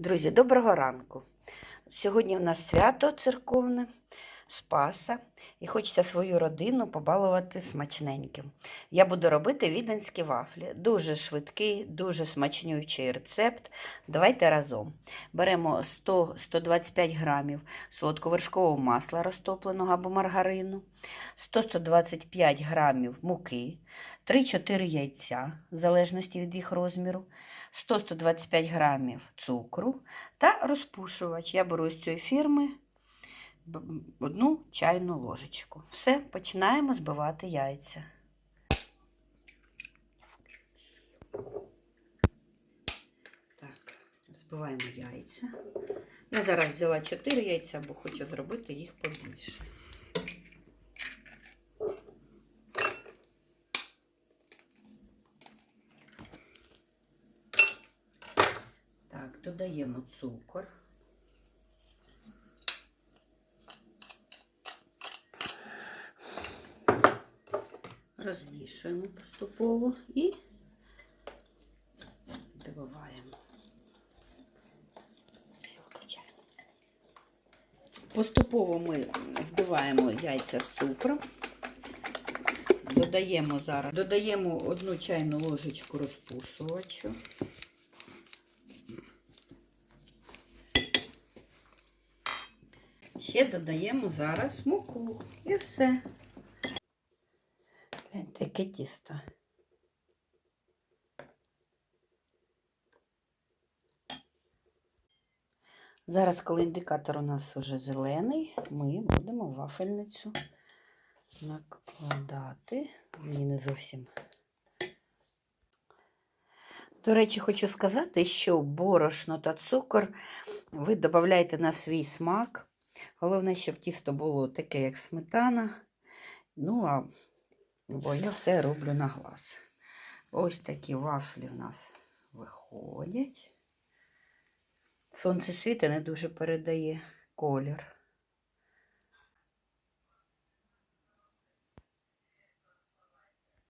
Друзі, доброго ранку. Сьогодні в нас свято церковне, Спаса, і хочеться свою родину побалувати смачненьким. Я буду робити віденські вафлі. Дуже швидкий, дуже смачнючий рецепт. Давайте разом. Беремо 100-125 грамів солодковершкового масла розтопленого або маргарину, 100-125 грамів муки, 3-4 яйця, в залежності від їх розміру. 100-125 грамів цукру та розпушувач. Я беру з цієї фірми одну чайну ложечку. Все, починаємо збивати яйця. Так, збиваємо яйця. Я зараз взяла 4 яйця, бо хочу зробити їх побільше. Додаємо цукор. Розмішуємо поступово і збиваємо. Поступово ми збиваємо яйця з цукром. Додаємо зараз, додаємо одну чайну ложечку розпушувачу. Ще додаємо зараз муку і все. Гляньте, яке тісто. Зараз, коли індикатор у нас вже зелений, ми будемо вафельницю накладати. Мені не зовсім. До речі, хочу сказати, що борошно та цукор ви додаєте на свій смак. Головне, щоб тісто було таке, як сметана. Ну, а бо я все роблю на глаз. Ось такі вафлі в нас виходять. Сонце світа не дуже передає колір.